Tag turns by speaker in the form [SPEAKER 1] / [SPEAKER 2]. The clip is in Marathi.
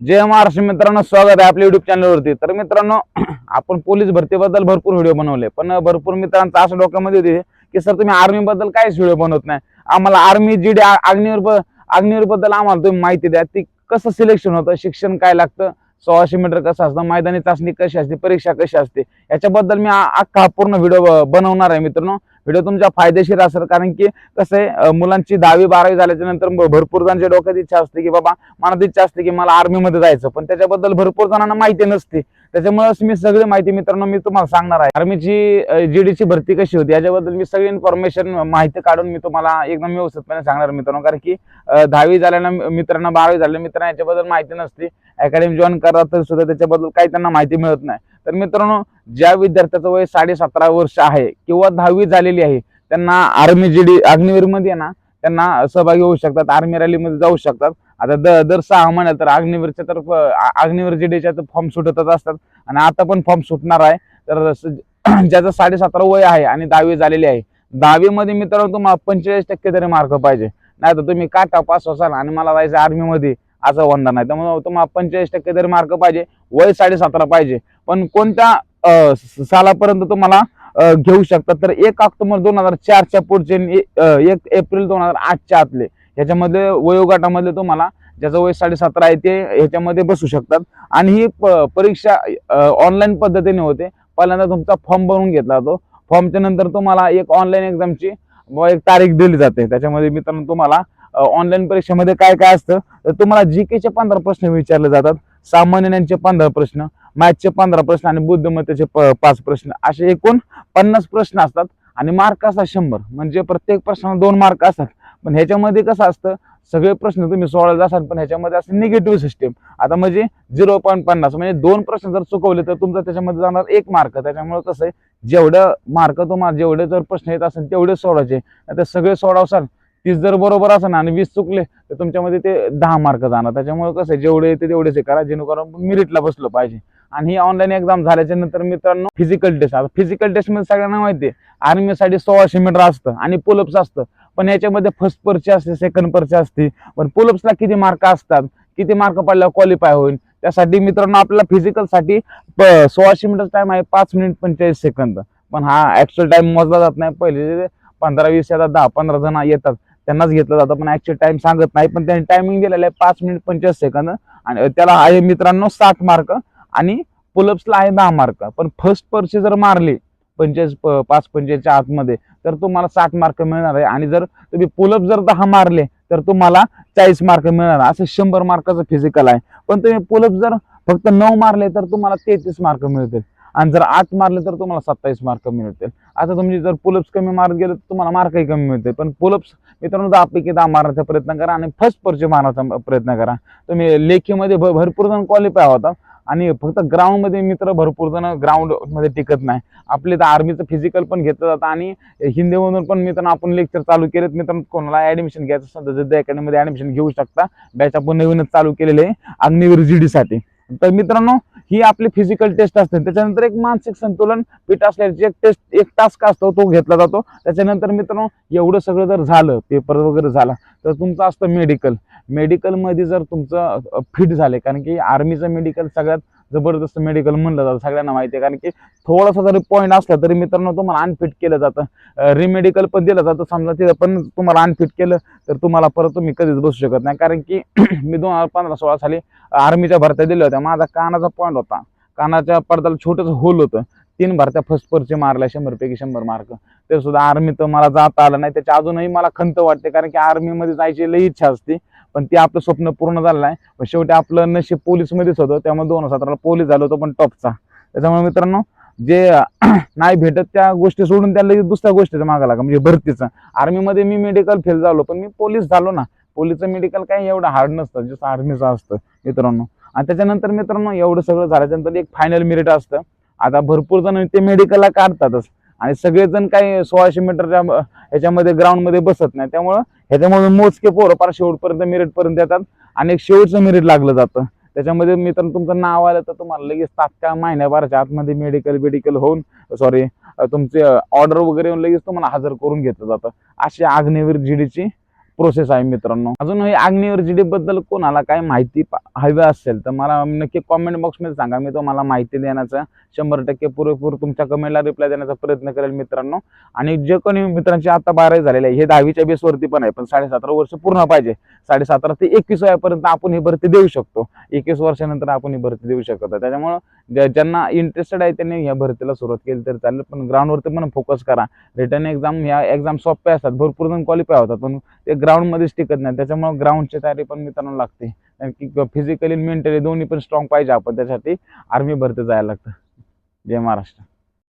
[SPEAKER 1] जय महाराष्ट्र मित्रांनो स्वागत आहे आपल्या युट्यूब चॅनलवरती तर मित्रांनो आपण पोलीस भरतीबद्दल भरपूर व्हिडिओ बनवले. पण भरपूर मित्रांचा असं डोक्यामध्ये होते की सर तुम्ही आर्मी बद्दल काहीच व्हिडिओ बनवत नाही. आम्हाला आर्मी जी अग्निवीर ब- अग्निवीरबद्दल आम्हाला तुम्ही माहिती द्या. ती कसं सिलेक्शन होतं शिक्षण काय लागतं सोळाशे मीटर कसं असतं मैदानी चाचणी कशी असते परीक्षा कशी असते याच्याबद्दल मी अख्खा पूर्ण व्हिडिओ बनवणार आहे मित्रांनो. व्हिडिओ तुमच्या फायदेशीर असेल. कारण की कसं आहे मुलांची दहावी बारावी झाल्याच्यानंतर भरपूर जणांच्या डोक्यात इच्छा असते की बाबा मनात इच्छा असते की मला आर्मी मध्ये जायचं. पण त्याच्याबद्दल भरपूर जणांना माहिती नसते. त्याच्यामुळेच मी सगळी माहिती मित्रांनो मी तुम्हाला सांगणार आहे. आर्मीची जीडीची भरती कशी होती याच्याबद्दल मी सगळी इन्फॉर्मेशन माहिती काढून मी तुम्हाला एकदम व्यवस्थितपणे सांगणार मित्रांनो. कारण की दहावी झाल्यानं मित्रांना बारावी झाल्या मित्रांना याच्याबद्दल माहिती नसते. अकॅडमी जॉईन करा तर सुद्धा त्याच्याबद्दल काही त्यांना माहिती मिळत नाही. तर मित्रांनो ज्या विद्यार्थ्याचं वय साडे सतरा वर्ष आहे किंवा दहावी झालेली आहे त्यांना आर्मी जी डी अग्निवीरमध्ये ना त्यांना सहभागी होऊ शकतात आर्मी रॅलीमध्ये जाऊ शकतात. आता द- दर सहा महिन्यात तर अग्निवीरच्या तर अग्निवीर जीडीच्या तर फॉर्म सुटतच असतात. आणि आता पण फॉर्म सुटणार आहे. तर स- ज्याचं साडे सतरा वय आहे आणि दहावी झालेली आहे दहावीमध्ये मित्रांनो तुम्हाला पंचेचाळीस टक्के तरी मार्क पाहिजे. नाही तर तुम्ही काटा पास असाल आणि मला जायचं आर्मीमध्ये असं होणार नाही. त्यामुळे तुम्हाला पंचेचाळीस टक्के तरी मार्क पाहिजे वय साडे सतरा पाहिजे. पण कोणत्या स- सालापर्यंत तुम्हाला घेऊ शकतात? तर एक ऑक्टोबर दोन हजार चारच्या पुढचे ए- एक एप्रिल दोन हजार आठच्या आतले. ह्याच्यामध्ये वयोगटामधले तुम्हाला ज्याचं वय साडे सतरा आहे ते ह्याच्यामध्ये बसू शकतात. आणि ही प- परीक्षा ऑनलाईन पद्धतीने होते. पहिल्यांदा तुमचा फॉर्म भरून घेतला जातो फॉर्मच्या नंतर तुम्हाला एक ऑनलाईन एक्झामची एक तारीख दिली जाते. त्याच्यामध्ये मित्रांनो तुम्हाला ऑनलाईन परीक्षेमध्ये काय काय असतं? तर तुम्हाला जी केचे पंधरा प्रश्न विचारले जातात सामान्य ज्ञानचे पंधरा प्रश्न मॅथचे पंधरा प्रश्न आणि बुद्धिमत्तेचे प- पाच प्रश्न. असे एकूण पन्नास प्रश्न असतात आणि मार्क असतात शंभर. म्हणजे प्रत्येक प्रश्नाला दोन मार्क असतात. पण ह्याच्यामध्ये कसं असतं? सगळे प्रश्न तुम्ही सोडवले असाल पण ह्याच्यामध्ये असते निगेटिव्ह सिस्टीम आता म्हणजे झिरो पॉईंट पन्नास म्हणजे दोन प्रश्न जर चुकवले तर तुमचा त्याच्यामध्ये जाणार एक मार्क त्याच्यामुळे कसं आहे? जेवढं मार्क तुम्हाला जेवढे जर प्रश्न येत असेल तेवढे सोडायचे. तर सगळे सोडवसाल तीस जर बरोबर असेल आणि वीस चुकले तर तुमच्यामध्ये ते दहा मार्क जाणार. त्याच्यामुळे कसं आहे जेवढे येते तेवढेच हे करा जेणेकरून मिरिटला बसलो पाहिजे. आणि ही ऑनलाईन एक्झाम झाल्याच्यानंतर मित्रांनो फिजिकल टेस्ट आता फिजिकल टेस्टमध्ये सगळ्यांना माहिती आहे आर्मीसाठी सोळाशे मीटर असतं आणि पुलअप्स असतं. पण याच्यामध्ये फर्स्ट पर्ची असते सेकंड पर्ची असते. पण पुलअप्सला किती मार्क असतात किती मार्क पडल्यावर क्वालिफाय होईल त्यासाठी मित्रांनो आपल्याला फिजिकलसाठी प- सोळाशे मीटर टाइम आहे पाच मिनिट पंचेचाळीस सेकंद पण हा ऍक्च्युअल टाइम मोजला जात नाही. पहिले पंधरा वीस येतात दहा पंधरा जण येतात. त्यांनाच घेतलं जातं पण ऍक्च्युअल टाइम सांगत नाही. पण त्यांनी टायमिंग दिलेला आहे पाच मिनिट पंचवीस सेकंद आणि त्याला आहे मित्रांनो साठ मार्क आणि पुलअप्सला आहे दहा मार्क पण फर्स्ट पर्ची जर मारली पंचेचाळीस पाच पंचेच्या आतमध्ये तर तुम्हाला साठ मार्क मिळणार आहे. आणि जर तुम्ही पुलअप जर दहा मारले तर तुम्हाला चाळीस मार्क मिळणार. असं शंभर मार्काचं फिजिकल आहे. पण तुम्ही पुलअप जर फक्त नऊ मारले तर तुम्हाला तेहतीस मार्क मिळतील. आणि जर आठ मारले तर तुम्हाला सत्तावीस मार्क मिळतील. आता तुम्ही जर पुलअप्स कमी मारत गेले तर तुम्हाला मार्कही कमी मिळतील. पण पुलअप्स मित्रांनो दहापैकी दहा मारण्याचा प्रयत्न करा आणि फर्स्ट पर्चे मारण्याचा प्रयत्न करा. तुम्ही लेखीमध्ये भ- भरपूर जण क्वालिफाय होता आणि फक्त ग्राउंडमध्ये मित्र भरपूर जण ग्राउंडमध्ये टिकत नाही. आपले तर आर्मीचं फिजिकल पण घेतलं जातं आणि हिंदीमधून पण मित्रांनो आपण लेक्चर चालू केलेत. मित्रांनो कोणाला ॲडमिशन घ्यायचं असेल तर जिद्द अकॅडमीमध्ये ॲडमिशन घेऊ शकता. बॅच आपण नवीनच चालू केलेले आहे अग्निवीर जी डीसाठी तर मित्रांनो ही आपली फिजिकल टेस्ट असते. त्याच्यानंतर एक मानसिक संतुलन पीठ असल्याची एक टेस्ट एक टास्क असतो तो घेतला जातो. त्याच्यानंतर मित्रांनो एवढं सगळं जर झालं पेपर वगैरे झाला तर तुमचं असतं मेडिकल मेडिकलमध्ये जर तुमचं फिट झाले कारण की आर्मीचं मेडिकल सगळ्यात जबरदस्त मेडिकल म्हणलं जातं सगळ्यांना माहिती आहे. कारण की थोडासा जरी पॉईंट असला तरी मित्रांनो तुम्हाला अनफिट केलं जातं. रिमेडिकल पण दिलं जातं. समजा तिथं पण तुम्हाला अनफिट केलं तर तुम्हाला परत तुम्ही कधीच बसू शकत नाही. कारण की मी दोन हजार पंधरा सोळा साली आर्मीच्या भरत्या दिल्या होत्या. माझा कानाचा पॉईंट होता. कानाच्या पडद्याला छोटंसं होल होतं. तीन भरत्या फर्स्ट पर्चे मारल्या शंभरपैकी शंभर मार्क ते सुद्धा आर्मीत मला जाता आलं नाही. त्याच्या अजूनही मला खंत वाटते. कारण की आर्मीमध्ये जायची लई इच्छा असते. पण ते आपलं स्वप्न पूर्ण झालं आहे पण शेवटी आपलं नशीब पोलीसमध्येच होतं. त्यामुळे दोन हजार सतराला पोलीस झालो होतो पण टॉपचा. त्याच्यामुळे मित्रांनो जे नाही भेटत त्या गोष्टी सोडून त्या लगेच दुसऱ्या गोष्टीचं मागा लागा म्हणजे भरतीचं. आर्मीमध्ये मी मेडिकल फेल झालो पण मी पोलीस झालो ना. पोलीसचं मेडिकल काही एवढं हार्ड नसतं जसं आर्मीचं असतं मित्रांनो. आणि त्याच्यानंतर मित्रांनो एवढं सगळं झाल्याच्यानंतर एक फायनल मेरिट असतं. आता भरपूर जण ते मेडिकलला काढतातच. आणि सगळेजण काही सोळाशे मीटरच्या ह्याच्यामध्ये ग्राउंडमध्ये बसत नाही. त्यामुळं ह्याच्यामधून मोजके पोरं फार शेवटपर्यंत मेरिटपर्यंत येतात आणि एक शेवटचं मेरिट लागलं जातं. त्याच्यामध्ये मित्रांनो तुमचं नाव आलं तर तुम्हाला लगेच तात्काळ महिन्याभराच्या आतमध्ये मेडिकल बिडिकल होऊन सॉरी तुमचे ऑर्डर वगैरे येऊन लगेच तुम्हाला हजर करून घेतलं जातं. अशी आग्नेवीर जीडीची प्रोसेस आहे मित्रांनो. अजून हे जी जीडी बद्दल कोणाला काय माहिती पा- हवी असेल तर मला नक्की कॉमेंट बॉक्समध्ये सांगा. मी तुम्हाला माहिती देण्याचा शंभर टक्के पुरेपूर तुमच्या कमेंटला रिप्लाय देण्याचा प्रयत्न करेल मित्रांनो. आणि जे कोणी मित्रांची आता बारावी झालेली आहे हे दहावीच्या बेसवरती पण आहे पण साडेसतरा वर्ष पूर्ण पाहिजे. साडेसतरा ते एकवीस वयापर्यंत आपण ही भरती देऊ शकतो. एकवीस वर्षानंतर आपण ही भरती देऊ शकतो त्याच्यामुळं ज्यांना इंटरेस्टेड आहे त्यांनी या भरतीला सुरुवात केली तर चालेल. पण ग्राउंडवरती पण फोकस करा. रिटर्न एक्झाम ह्या एक्झाम सोप्या असतात. भरपूर जण क्वालिफाय होतात पण ते ग्राउंडमध्येच टिकत नाही. त्याच्यामुळे ग्राउंडची तयारी पण मित्रांनो लागते. कारण की फिजिकली मेंटली दोन्ही पण स्ट्रॉंग पाहिजे आपण. त्यासाठी आर्मी भरती जायला लागतं. जय महाराष्ट्र.